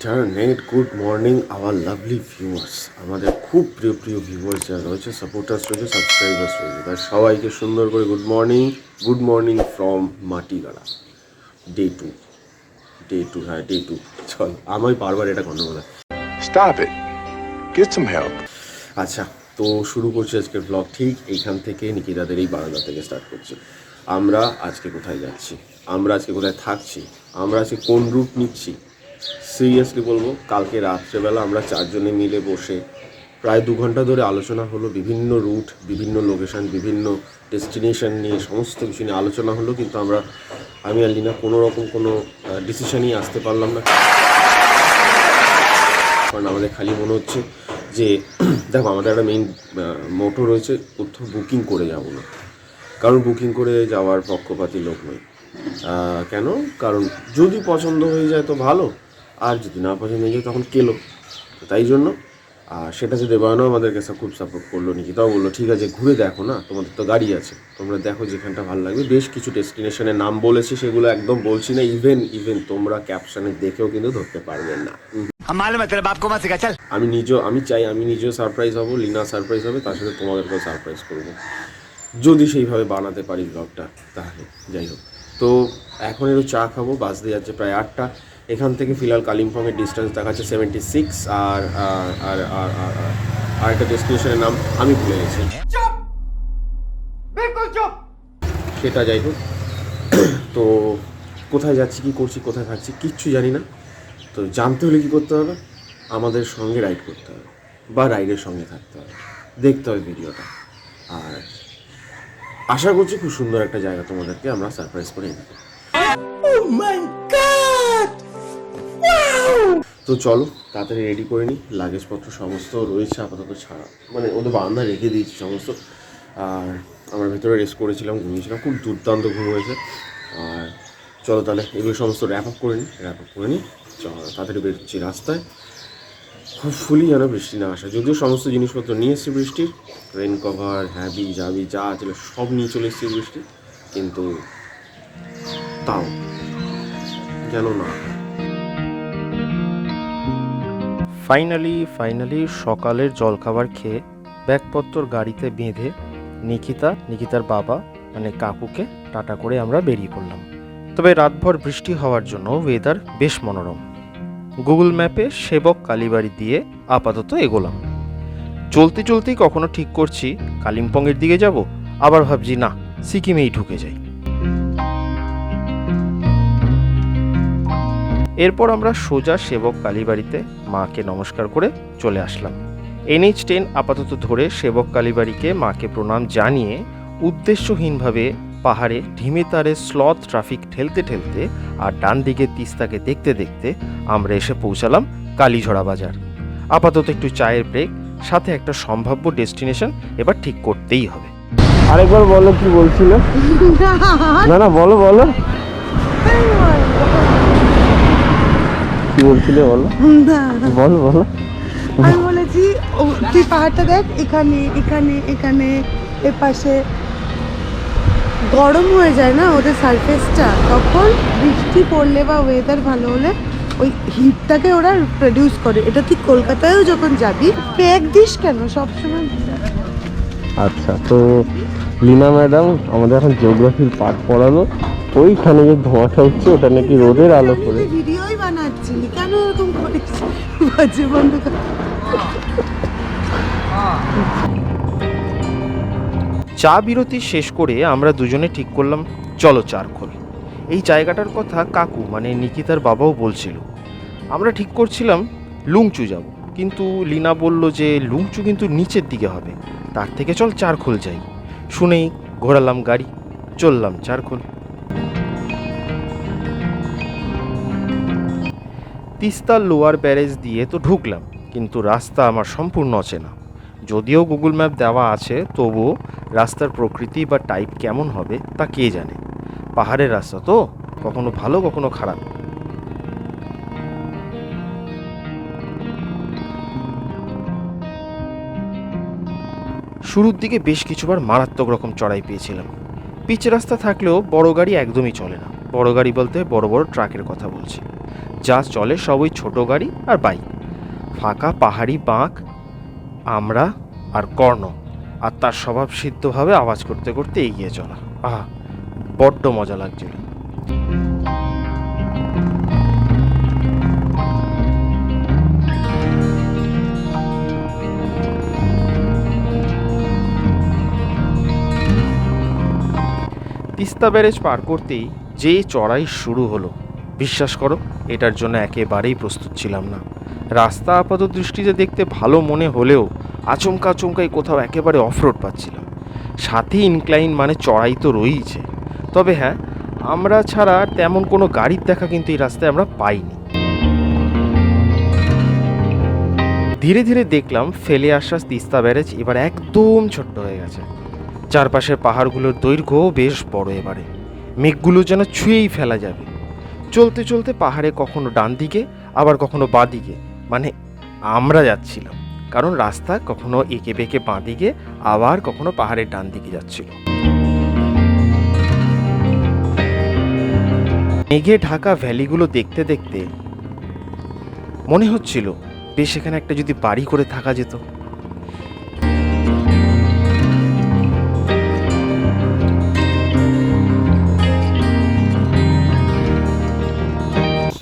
Internet good morning our lovely viewers. আমাদের খুব প্রিয় প্রিয় ভিউয়ার্স যারা রয়েছে সাপোর্টার্স রয়েছে সাবস্ক্রাইবার্স রয়েছে। তার সবাইকে সুন্দর করে good morning good morning from Matigara. Day to day to হ্যাঁ ডে টু চল আমি বারবার এটা গন্ডগোল some আচ্ছা তো শুরু করছি আজকের ব্লগ ঠিক এইখান থেকে নিকিতাদের এই বারান্দা থেকে স্টার্ট করছি। আমরা আজকে কোথায় যাচ্ছি? আমরা আজকে কোথায় থাকছি? আমরা আজকে কোন রুট নিচ্ছি? সিরিয়াসলি বলব, কালকে রাত্রেবেলা আমরা চারজনে মিলে বসে প্রায় দু ঘণ্টা ধরে আলোচনা হলো, বিভিন্ন রুট বিভিন্ন লোকেশন বিভিন্ন ডেস্টিনেশন নিয়ে, সমস্ত কিছু নিয়ে আলোচনা হলো, কিন্তু আমরা, আমি আর লিনা কোনো রকম কোনো ডিসিশানই আসতে পারলাম না। কারণ আমাদের খালি মনে হচ্ছে যে, দেখো, আমাদের একটা মেইন মোটো রয়েছে, কোথাও বুকিং করে যাব না। কারণ বুকিং করে যাওয়ার পক্ষপাতী লোক নয় কেন? কারণ যদি পছন্দ হয়ে যায় তো ভালো। আর যদি না পছন্দ হয়ে তখন কেলো। তাই জন্য আর সেটা সাথে আমাদের কাছে খুব সাপোর্ট করল নিকিতাও বলল ঠিক আছে ঘুরে দেখো না তোমাদের তো গাড়ি আছে তোমরা দেখো যেখানটা ভালো লাগবে। বেশ কিছু ডেস্টিনেশনের নাম বলেছি সেগুলো একদম বলছি না ইভেন ইভেন তোমরা ক্যাপশনে দেখেও কিন্তু ধরতে পারবেন না। আমি নিজেও আমি চাই আমি নিজেও সারপ্রাইজ হব লিনা সারপ্রাইজ হবে তার সাথে তোমাদেরকেও সারপ্রাইজ করব। যদি সেইভাবে বানাতে পারি ব্লগটা তাহলে যাই হোক। তো এখন একটু চা খাব বাস দিয়ে যাচ্ছে প্রায় আটটা। এখান থেকে ফিলহাল কালিম্পংয়ের ডিস্টেন্স দেখাচ্ছে সেভেন্টি সিক্স আর আর আর আর আর আর- আর একটা ডেস্টিনেশনের নাম আমি ভুলে গেছি। সেটা যাই হোক। তো কোথায় যাচ্ছি কি করছি কোথায় থাকছি কিচ্ছু জানি না। তো জানতে হলে কী করতে হবে? আমাদের সঙ্গে রাইড করতে হবে বা রাইডের সঙ্গে থাকতে হবে। দেখতে হবে ভিডিওটা। আর আশা করছি খুব সুন্দর একটা জায়গা তোমাদেরকে আমরা সারপ্রাইজ করে এনে তো চলো, তাড়াতাড়ি রেডি করে নিই। লাগেজপত্র সমস্ত রয়েছে, আপাতত ছাড়া। মানে ওদের বারান্দা রেখে দিয়েছি সমস্ত। আর আমরা ভেতরে রেস্ট করেছিলাম, ঘুমিয়েছিলাম। খুব দুর্দান্ত ঘুম হয়েছে। আর চলো তাহলে, এগুলো সমস্ত র্যাপ আপ করে নিই। র্যাপ আপ করে নিই। চলো, তাড়াতাড়ি বেরোচ্ছি রাস্তায়। খুব ফুলি যেন বৃষ্টি না আসে। যদিও সমস্ত জিনিসপত্র নিয়ে এসেছি বৃষ্টির রেন কভার হ্যাবি জাবি, যা ছিল সব নিয়ে চলে এসেছি বৃষ্টি। কিন্তু তাও, যেন না ফাইনালি ফাইনালি সকালের জলখাবার খেয়ে ব্যাগপত্র গাড়িতে বেঁধে নিকিতা নিকিতার বাবা মানে কাকুকে টাটা করে আমরা বেরিয়ে পড়লাম। তবে রাতভর বৃষ্টি হওয়ার জন্য ওয়েদার বেশ মনোরম। গুগল ম্যাপে সেবক কালীবাড়ি দিয়ে আপাতত এগোলাম। চলতে, চলতেই কখনো ঠিক করছি, কালিম্পংয়ের দিকে যাব, আবার ভাবছি, না, সিকিমেই ঢুকে যাই। এরপর আমরা সোজা সেবক কালীবাড়িতে মাকে নমস্কার করে চলে আসলাম। এনএইচ টেন আপাতত ধরে সেবক কালীবাড়িকে মাকে প্রণাম জানিয়ে উদ্দেশ্যহীনভাবে পাহাড়ে ঢিমে তারে স্লথ ট্রাফিক ঠেলতে ঠেলতে আর ডান দিকে তিস্তাকে দেখতে দেখতে আমরা এসে পৌঁছালাম কালীঝড়া বাজার। আপাতত একটু চায়ের ব্রেক সাথে একটা সম্ভাব্য ডেস্টিনেশন এবার ঠিক করতেই হবে। আরেকবার বলো কি বলছিলে? না না বলো বলো। কি বলছিলে বলো? বলো বলো। আমি বলেছি তুই পাহাড়টা দেখ এখানে এখানে এখানে এ পাশে। গরম হয়ে যায় না ওদের সারফেসটা তখন বৃষ্টি পড়লে বা ওয়েদার ভালো হলে ওই হিটটাকে ওরা প্রডিউস করে। এটা তুই কলকাতায়ও যখন যাবি প্যাক দিস কেন? সবসময় আচ্ছা তো লিনা ম্যাডাম আমাদের এখন জিওগ্রাফির পাঠ পড়ালো। ওইখানে যে ধোঁয়াটা হচ্ছে ওটা নাকি রোদের আলো করে। চা বিরতি শেষ করে আমরা দুজনে ঠিক করলাম চলো চারখোল এই জায়গাটার কথা কাকু মানে নিকিতার বাবাও বলছিল। আমরা ঠিক করছিলাম লুংচু যাব, কিন্তু লিনা বলল যে লুংচু কিন্তু নিচের দিকে হবে। তার থেকে চল চারখোল যাই। শুনেই ঘোরালাম গাড়ি, চললাম চারখোল তিস্তা লোয়ার ব্যারেজ দিয়ে তো ঢুকলাম, কিন্তু রাস্তা আমার সম্পূর্ণ অচেনা। যদিও গুগল ম্যাপ দেওয়া আছে তবুও রাস্তার প্রকৃতি বা টাইপ কেমন হবে তা কে জানে? পাহাড়ের রাস্তা তো কখনো ভালো, কখনো খারাপ। শুরুর দিকে বেশ কিছুবার মারাত্মক রকম চড়াই পেয়েছিলাম। পিচ রাস্তা থাকলেও বড় গাড়ি একদমই চলে না। বড় গাড়ি বলতে বড় বড় ট্রাকের কথা বলছি। যা চলে সব ওই ছোটো গাড়ি আর বাইক। ফাঁকা পাহাড়ি বাঁক, আমরা আর কর্ণ, আর তার স্বভাব সিদ্ধভাবে আওয়াজ করতে করতে এগিয়ে চলা। আহা, বড্ড মজা লাগছিল। তিস্তা ব্যারেজ পার করতেই যে চড়াই শুরু হলো বিশ্বাস করো, এটার জন্য একেবারেই প্রস্তুত ছিলাম না। রাস্তা আপাত দৃষ্টিতে দেখতে ভালো মনে হলেও আচমকা আচমকাই কোথাও একেবারে অফরোড পাচ্ছিলাম। সাথে ইনক্লাইন মানে চড়াই তো রয়েইছে। তবে হ্যাঁ আমরা ছাড়া তেমন কোনো গাড়ির দেখা কিন্তু এই রাস্তায় আমরা পাইনি। ধীরে ধীরে দেখলাম ফেলে আসা তিস্তা ব্যারেজ এবার একদম ছোট্ট হয়ে গেছে। চারপাশের পাহাড়গুলোর দৈর্ঘ্য বেশ বড় এবারে। মেঘগুলো যেন ছুঁয়েই ফেলা যাবে। চলতে চলতে পাহাড়ে কখনো ডান দিকে, আবার কখনো বাঁ দিকে। মানে আমরা যাচ্ছিলাম। কারণ রাস্তা কখনো এঁকে বেঁকে বাঁ দিকে, আবার কখনো পাহাড়ের ডান দিকে যাচ্ছিল। মেঘে ঢাকা ভ্যালিগুলো দেখতে দেখতে মনে হচ্ছিল বেশ এখানে একটা যদি বাড়ি করে থাকা যেত।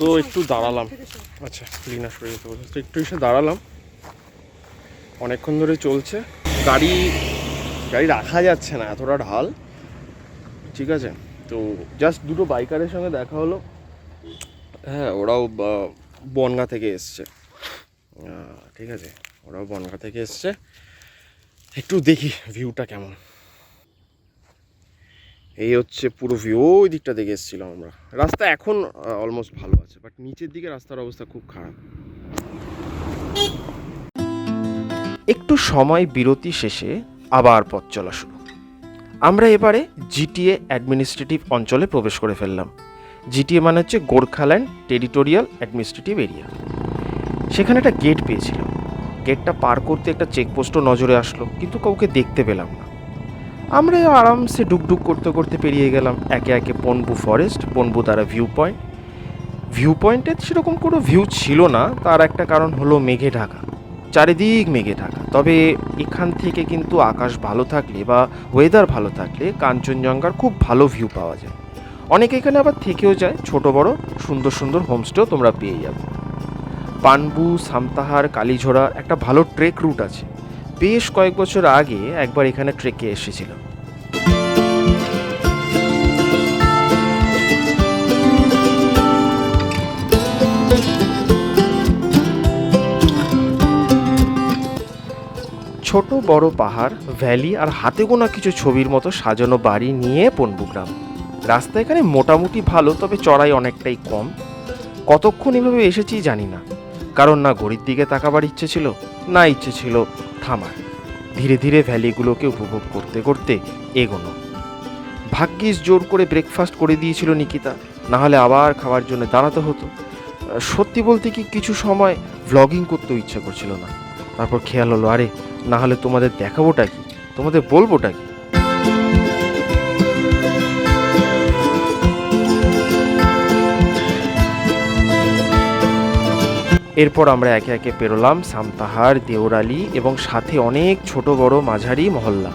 তো একটু দাঁড়ালাম। আচ্ছা ক্লিনার সরে যেতে বলছে। তো একটু এসে দাঁড়ালাম। অনেকক্ষণ ধরে চলছে। গাড়ি গাড়ি রাখা যাচ্ছে না, এতটা ঢাল। ঠিক আছে? তো জাস্ট দুটো বাইকারের সঙ্গে দেখা হলো। হ্যাঁ ওরাও বনগা থেকে এসছে। ঠিক আছে? ওরাও বনগা থেকে এসছে। একটু দেখি ভিউটা কেমন। এই হচ্ছে পুরো ভিউ ওই দিকটা দেখে এসেছিলাম আমরা। রাস্তা এখন অলমোস্ট ভালো আছে বাট নিচের দিকে রাস্তার অবস্থা খুব খারাপ। একটু সময় বিরতি শেষে আবার পথ চলা শুরু। আমরা এবারে জিটিএ অ্যাডমিনিস্ট্রেটিভ অঞ্চলে প্রবেশ করে ফেললাম। জিটিএ মানে হচ্ছে গোর্খাল্যান্ড টেরিটোরিয়াল অ্যাডমিনিস্ট্রেটিভ এরিয়া সেখানে একটা গেট পেয়েছিলাম। গেটটা পার করতে একটা চেকপোস্টও নজরে আসলো, কিন্তু কাউকে দেখতে পেলাম না। আমরা আরামসে ডুকডুক করতে করতে পেরিয়ে গেলাম একে একে পনবু ফরেস্ট পনবু দ্বারা ভিউ পয়েন্ট ভিউ পয়েন্টে সেরকম কোনো ভিউ ছিল না, তার একটা কারণ হলো মেঘে ঢাকা। চারিদিক মেঘে ঢাকা। তবে এখান থেকে কিন্তু আকাশ ভালো থাকলে বা ওয়েদার ভালো থাকলে কাঞ্চনজঙ্ঘার খুব ভালো ভিউ পাওয়া যায়। অনেকে এখানে আবার থেকেও যায়, ছোট বড়, সুন্দর সুন্দর হোমস্টেও তোমরা পেয়ে যাবে। পানবু, সামতাহার, কালীঝোড়া একটা ভালো ট্রেক রুট আছে। বেশ কয়েক বছর আগে একবার এখানে ট্রেকে এসেছিল। ছোট বড় পাহাড়, ভ্যালি আর হাতে গোনা কিছু ছবির মতো সাজানো বাড়ি নিয়ে পনবু গ্রাম। রাস্তা এখানে মোটামুটি ভালো, তবে চড়াই অনেকটাই কম। কতক্ষণ এভাবে এসেছি জানি না। কারণ না ঘড়ির দিকে তাকাবার ইচ্ছে ছিল না ইচ্ছে ছিল থামার। ধীরে ধীরে ভ্যালিগুলোকে উপভোগ করতে করতে এগোনো। ভাগ্যিস জোর করে ব্রেকফাস্ট করে দিয়েছিল নিকিতা। নাহলে আবার খাওয়ার জন্য দাঁড়াতে হতো। সত্যি বলতে কি কিছু সময় ভ্লগিং করতে ইচ্ছা করছিল না। তারপর খেয়াল হলো, আরে, নাহলে তোমাদের দেখাবোটা কি? তোমাদের বলবোটা কি? এরপর আমরা একে একে পেরোলাম সামতাহার দেওরালি এবং সাথে অনেক ছোট বড় মাঝারি মহল্লা।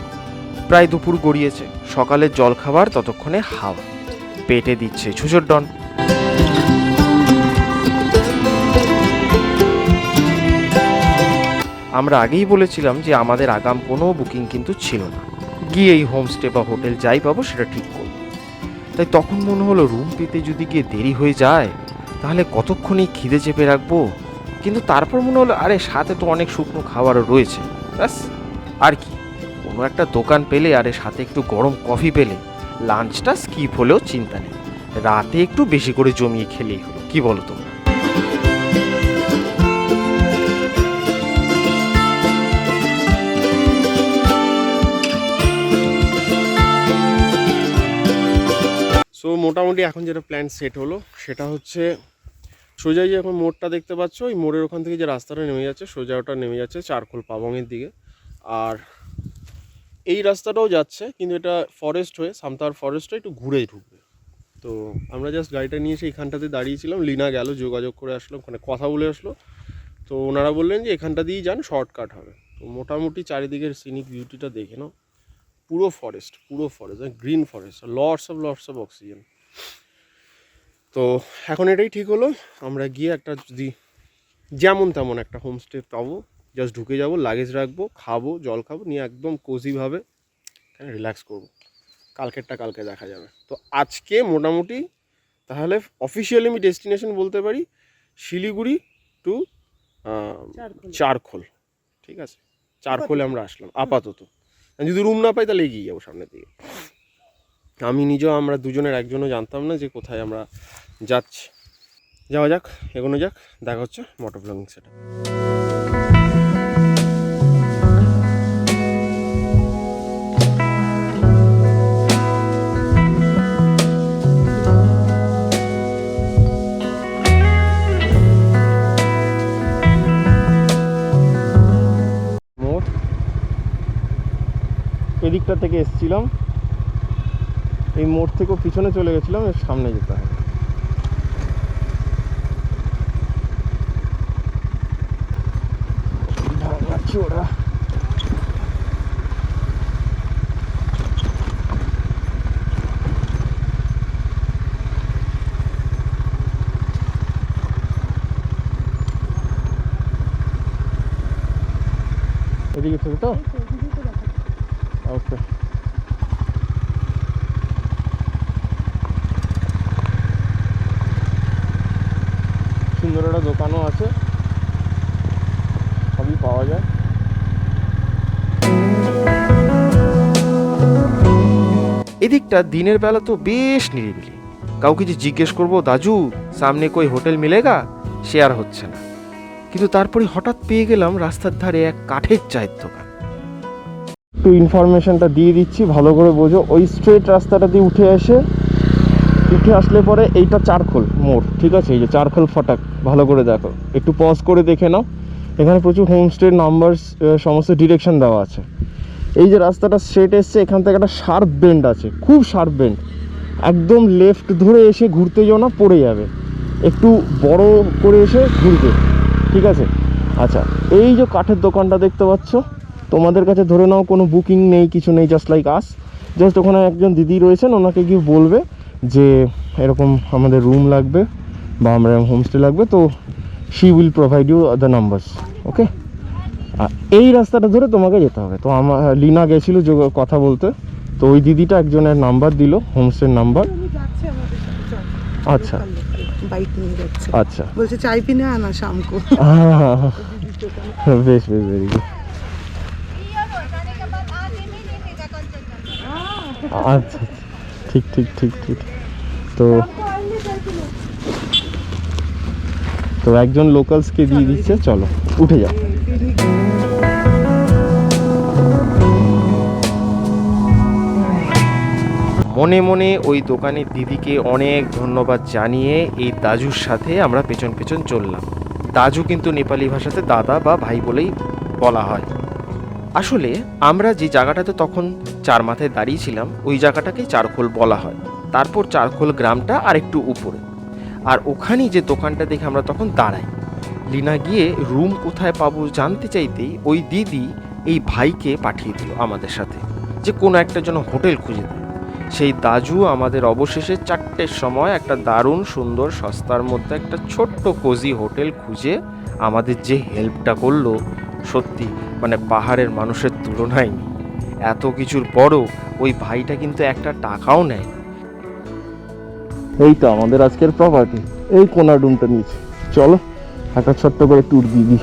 প্রায় দুপুর গড়িয়েছে। সকালের জলখাবার, ততক্ষণে হাওয়া। পেটে দিচ্ছে ছুচোর ডন। আমরা আগেই বলেছিলাম যে আমাদের আগাম কোনো বুকিং কিন্তু ছিল না। গিয়ে এই হোমস্টে বা হোটেল যাই পাবো সেটা ঠিক করব। তাই তখন মনে হলো রুম পেতে যদি গিয়ে দেরি হয়ে যায়, তাহলে কতক্ষণই খিদে চেপে রাখব? কিন্তু তারপর মনে হলো, আরে, সাথে তো অনেক শুকনো খাবারও রয়েছে। ব্যাস, আর কি। কোনো একটা দোকান পেলে, আরে, সাথে একটু গরম কফি পেলে লাঞ্চটা স্কিপ হলেও চিন্তা নেই। রাতে একটু বেশি করে জমিয়ে খেলেই হলো, কি বলো তোমরা? সো মোটামুটি এখন যেটা প্ল্যান সেট হলো, সেটা হচ্ছে সোজা যে এখন মোড়টা দেখতে পাচ্ছ, ওই মোড়ের ওখান থেকে যে রাস্তাটা নেমে যাচ্ছে, সোজা ওটা নেমে যাচ্ছে চারখোল পাবংয়ের দিকে। আর এই রাস্তাটাও যাচ্ছে, কিন্তু এটা ফরেস্ট হয়ে সামতার ফরেস্টটা একটু ঘুরে ঢুকবে। তো আমরা জাস্ট গাড়িটা নিয়ে এসে এখানটাতে দাঁড়িয়েছিলাম, লিনা গেল, যোগাযোগ করে আসলো, ওখানে কথা বলে আসলো। তো ওনারা বললেন যে এখানটা দিয়েই যান শর্টকাট হবে। তো মোটামুটি চারিদিকের সিনিক বিউটিটা দেখে নাও। পুরো ফরেস্ট পুরো forest green forest lords of lords of oxygen তো এখন এটাই ঠিক হলো। আমরা গিয়ে একটা যদি যেমন তেমন একটা হোমস্টে পাবো। জাস্ট ঢুকে যাব লাগেজ রাখব খাব জল খাব নিয়ে একদম কোজিভাবে রিল্যাক্স করব। কালকেরটা কালকে দেখা যাবে। তো আজকে মোটামুটি তাহলে অফিসিয়ালি আমি ডেস্টিনেশন বলতে পারি শিলিগুড়ি টু চারখোল। চারখোল। ঠিক আছে? চারখোলে আমরা আসলাম। আপাতত। যদি রুম না পাই তাহলে এগিয়ে যাব সামনের দিকে। আমি নিজেও আমরা দুজনের একজনও জানতাম না যে কোথায় আমরা যাচ্ছি। যাওয়া যাক, এগোনো যাক, দেখা হচ্ছে মোটর ব্লগিং সেটা এদিকটা থেকে এসছিলাম। এই মোড় থেকেও পিছনে চলে গেছিলাম এর সামনে যেতে হবে ভাঙাচ্ছি এদিকে থেকে তো? ওকে। সুন্দর একটা দোকানও আছে। সবই পাওয়া যায়। এদিকটা দিনের বেলা তো বেশ নিরিবিলি। কাউকে যে জিজ্ঞেস করব দাজু সামনে কই হোটেল মিলেগা? সে আর হচ্ছে না। কিন্তু তারপরে হঠাৎ পেয়ে গেলাম রাস্তার ধারে এক কাঠের চায়ের দোকান। একটু ইনফরমেশনটা দিয়ে দিচ্ছি ভালো করে বোঝো। ওই স্ট্রেট রাস্তাটা দিয়ে উঠে এসে উঠে আসলে পরে এইটা চারখোল মোড়, ঠিক আছে? এই যে চারখোল ফটাক, ভালো করে দেখো। একটু পজ করে দেখে নাও। এখানে প্রচুর হোমস্টের নাম্বার সমস্ত ডিরেকশন দেওয়া আছে। এই যে রাস্তাটা স্ট্রেট এসছে, এখান থেকে একটা শার্প বেন্ড আছে, খুব শার্প বেন্ড একদম লেফট ধরে এসে ঘুরতে যাও না, পড়ে যাবে। একটু বড় করে এসে ঘুরবে, ঠিক আছে? আচ্ছা এই যে কাঠের দোকানটা দেখতে পাচ্ছ, তোমাদের কাছে ধরে নাও, কোনো বুকিং নেই, কিছু নেই জাস্ট লাইক আস জাস্ট ওখানে একজন দিদি রয়েছেন, ওনাকে গিয়ে বলবে। যে এরকম আমাদের রুম লাগবে বা আমরা হোমস্টে লাগবে তো she will provide you the numbers okay এই রাস্তাটা ধরে তোমাকে যেতে হবে। তো আমার লিনা গেছিল যোগ- কথা বলতে তো ওই দিদিটা একজনের নাম্বার দিল হোমস্টের নাম্বার আচ্ছা। বাইক নিয়ে যাচ্ছে। আচ্ছা। বলছে চাই পিনে আনা শামকো। বেশ বেশ ভেরি গুড আচ্ছা আচ্ছা। ঠিক ঠিক ঠিক ঠিক। তো তো একজন লোকালসকে দিয়ে দিচ্ছে, চলো, উঠে যাও। মনে মনে ওই দোকানের দিদিকে অনেক ধন্যবাদ জানিয়ে এই দাজুর সাথে আমরা পেছন পেছন চললাম। দাজু কিন্তু নেপালি ভাষাতে দাদা বা ভাই বলেই বলা হয়। আসলে আমরা যে জায়গাটাতে তখন চার মাথায় দাঁড়িয়েছিলাম ওই জায়গাটাকে চারখোল বলা হয়। তারপর চারখোল গ্রামটা আর একটু উপরে। আর ওখানেই যে দোকানটা দেখে আমরা তখন দাঁড়াই। লিনা গিয়ে রুম কোথায় পাবো জানতে চাইতেই ওই দিদি এই ভাইকে পাঠিয়ে দিল আমাদের সাথে, যে কোনো একটা জন্য হোটেল খুঁজে দেয়। সেই দাজু আমাদের অবশেষে চারটের সময় একটা দারুণ সুন্দর সস্তার মধ্যে একটা ছোট্ট কোজি হোটেল খুঁজে আমাদের যে হেল্পটা করল, সত্যি মানে পাহাড়ের মানুষের তুলনায় এত কিছুর পরও ওই ভাইটা কিন্তু একটা টাকাও নেয়। এই তো আমাদের আজকের প্রপার্টি এই কোনার রুমটা নিয়েছি। চলো একটা ছোট্ট করে ট্যুর দিই।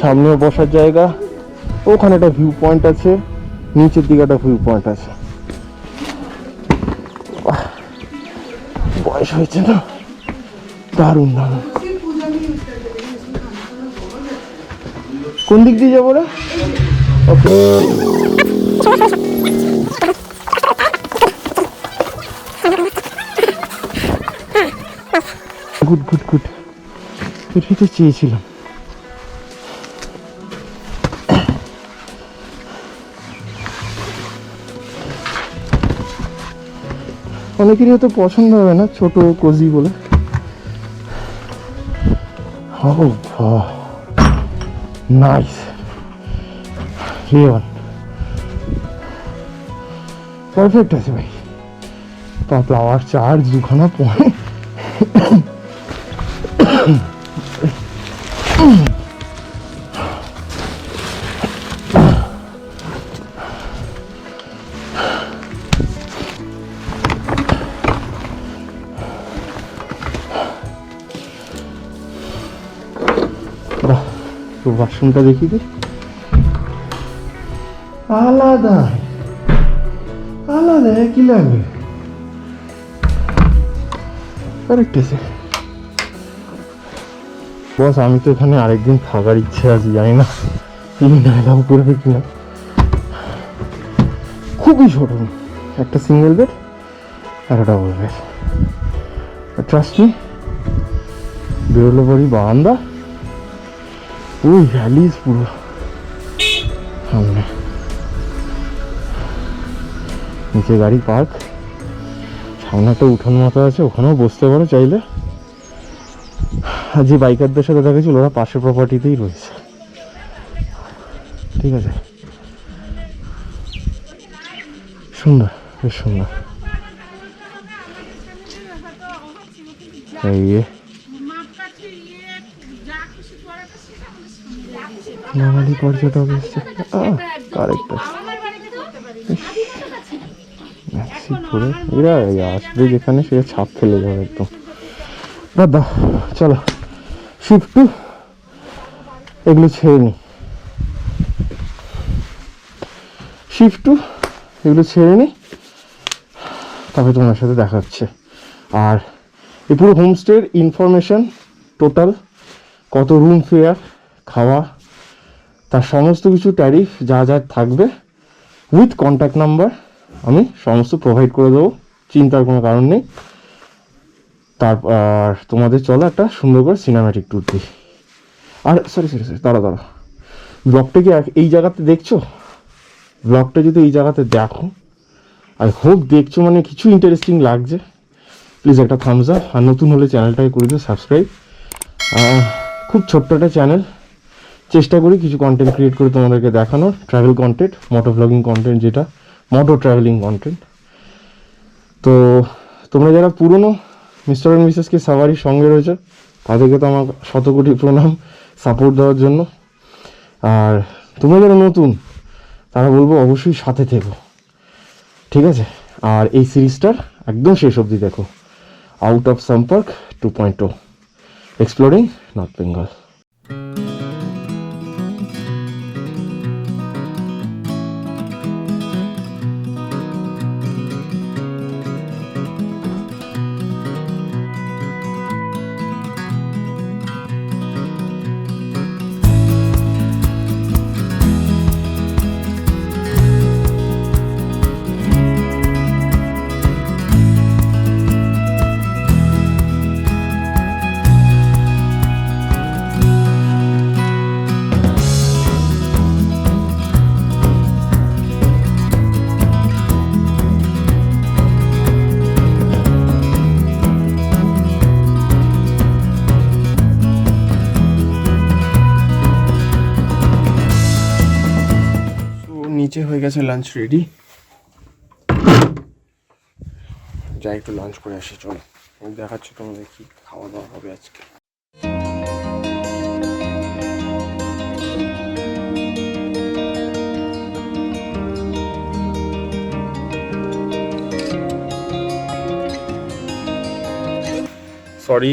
সামনেও বসার জায়গা। ওখানে একটা ভিউ পয়েন্ট আছে। নিচের দিকে একটা ভিউ পয়েন্ট আছে। বয়স হয়েছে না? দারুণ দারুণ। কোন দিক দিয়ে যাব রে? ওকে। Good good good. এটাই তো চেয়েছিলাম? অনেকেরই হয়তো পছন্দ হবে না, ছোট কোজি বলে। ও নাইস লেওয়ান পারফেক্ট আছে ভাই ফ্লাওয়ার চার্জ দুখানা পরে বাথরুমটা দেখি দি আলাদা। আলাদা একই লাগবে কারেক্ট আছে বস আমি তো এখানে আরেকদিন থাকার ইচ্ছে আছে জানি না। তিনি অ্যালাউ করবে কিনা। খুবই ছোট। একটা সিঙ্গেল বেড আর একটা ডাবল বেড ট্রাস্ট মি বেরোলো বাড়ি বারান্দা। ওই ভ্যালিজ পুরো। সামনে। নিচে গাড়ি পার্ক সামনে একটা উঠান মতো আছে, ওখানেও বসতে পারো চাইলে। আর যে বাইকারদের সাথে দেখা গেছিল, ওরা পাশের প্রপার্টিতেই রয়েছে। ঠিক আছে? সুন্দর, বেশ সুন্দর। এই যে বাঙালি পর্যটক এসছে। করে এরা আসবে যেখানে সে ছাপ ফেলে যাবে একদম। দাদা চলো। শিফট এগুলো ছেড়ে নি। শিফট এগুলো ছেড়ে নি। তারপরে তোমার সাথে দেখা হচ্ছে। আর এই পুরো হোমস্টের ইনফরমেশন টোটাল কত রুম ফেয়ার খাওয়া তার সমস্ত কিছু ট্যারিফ যা যা থাকবে উইথ কন্ট্যাক্ট নাম্বার আমি সমস্ত প্রোভাইড করে দেবো, চিন্তার কোনো কারণ নেই। তারপর তোমাদের চলো একটা সুন্দর করে সিনেম্যাটিক ট্যুর দিই। আর সরি সরি সরি দাঁড়া দাঁড়া ব্লগটা কি এই জায়গাতে দেখছ? ব্লগটা যদি এই জায়গাতে দেখো আর হোক দেখছ মানে কিছু ইন্টারেস্টিং লাগছে। প্লিজ একটা থামস আপ আর নতুন হলে চ্যানেলটাকে করে দিও সাবস্ক্রাইব খুব ছোট্ট একটা চ্যানেল চেষ্টা করি কিছু কন্টেন্ট ক্রিয়েট করে তোমাদেরকে দেখানোর travel content motto blogging content যেটা মোটো ট্রাভেলিং কন্টেন্ট তো, তোমরা যারা পুরনো মিস্টার অ্যান্ড মিসেসকে সাওয়ারির সঙ্গে রয়েছে, তাদেরকে তো আমার শত কোটি প্রণাম সাপোর্ট দেওয়ার জন্য। আর তোমরা যারা নতুন, তারা বলব অবশ্যই সাথে থেকো। ঠিক আছে? আর এই সিরিজটার একদম শেষ অবধি দেখো। আউট অফ সম্পর্ক two point two exploring North Bengal গেছে লাঞ্চ রেডি যাই একটু লাঞ্চ করে আসি, চলো। আমি দেখাচ্ছি তোমাদের কি খাওয়া দাওয়া হবে আজকে। সরি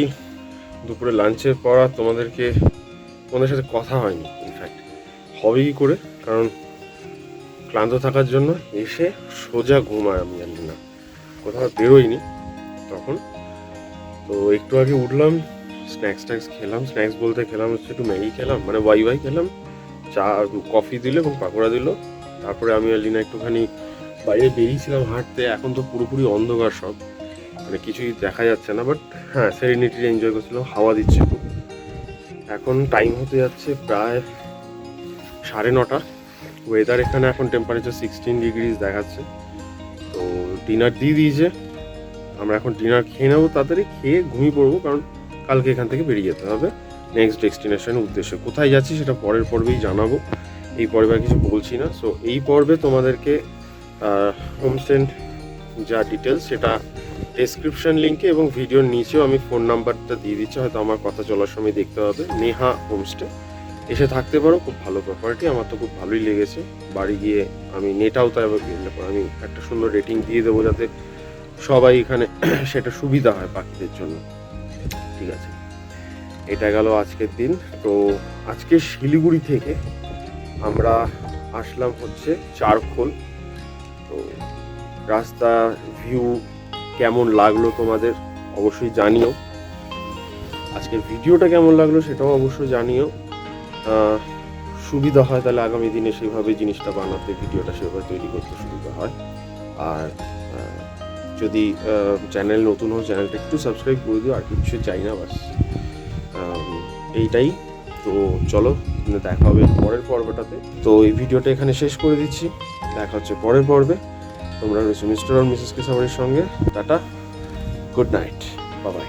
দুপুরে লাঞ্চের পর আর তোমাদেরকে তোমাদের সাথে কথা হয়নি ইনফ্যাক্ট হবে কি করে? কারণ ক্লান্ত থাকার জন্য এসে সোজা ঘুমায় আমি জানি না। কোথাও বেরোইনি তখন। তো একটু আগে উঠলাম স্ন্যাক্স ট্যাক্স খেলাম। স্ন্যাক্স বলতে খেলাম হচ্ছে একটু ম্যাগি খেলাম মানে ওয়াই ওয়াই খেলাম। চা কফি দিল এবং পাকোড়া দিল। তারপরে আমি আর লিনা একটুখানি বাইরে বেরিয়েছিলাম হাঁটতে। এখন তো পুরোপুরি অন্ধকার সব মানে কিছুই দেখা যাচ্ছে না। বাট হ্যাঁ সেরিনিটি এনজয় করছিলাম, হাওয়া দিচ্ছে খুব। এখন টাইম হতে যাচ্ছে প্রায় সাড়ে নটা। ওয়েদার এখানে এখন টেম্পারেচার সিক্সটিন ডিগ্রিজ দেখাচ্ছে। তো ডিনার দিয়ে দিয়েছে। আমরা এখন ডিনার খেয়ে নেব, তাড়াতাড়ি খেয়ে ঘুমিয়ে পড়ব, কারণ কালকে এখান থেকে বেরিয়ে যেতে হবে। নেক্সট ডেস্টিনেশনের উদ্দেশ্যে। কোথায় যাচ্ছি সেটা পরের পর্বেই জানাব। এই পর্বে আর কিছু বলছি না। সো এই পর্বে তোমাদেরকে হোমস্টেন যা ডিটেলস সেটা ডেসক্রিপশন লিঙ্কে এবং ভিডিওর নিচেও আমি ফোন নাম্বারটা দিয়ে দিচ্ছি। হয়তো আমার কথা চলার সময় দেখতে হবে নেহা হোমস্টে এসে থাকতে পারো, খুব ভালো প্রপার্টি আমার তো খুব ভালোই লেগেছে। বাড়ি গিয়ে আমি নেটাও তাই আমি একটা সুন্দর রেটিং দিয়ে দেবো যাতে সবাই এখানে সেটা সুবিধা হয় পাখিদের জন্য। ঠিক আছে। এটা গেল আজকের দিন। তো আজকে শিলিগুড়ি থেকে আমরা আসলাম হচ্ছে চারখোল। তো রাস্তা ভিউ কেমন লাগল তোমাদের অবশ্যই জানিও। আজকের ভিডিওটা কেমন লাগল সেটাও অবশ্যই জানিও। সুবিধা হয় তাহলে আগামী দিনে সেভাবে জিনিসটা বানাতে, ভিডিওটা সেভাবে তৈরি করতে সুবিধা হয়। আর যদি চ্যানেল নতুন হও চ্যানেলটা একটু সাবস্ক্রাইব করে দিও, আর কিছু চাই না বাস। এইটাই। তো চলো, দেখা হবে পরের পর্বটাতে। তো এই ভিডিওটা এখানে শেষ করে দিচ্ছি। দেখা হচ্ছে পরের পর্বে। তোমরা রয়েছে মিস্টার আর মিসেস কেসামারির সঙ্গে। টাটা। Good night. বাবাই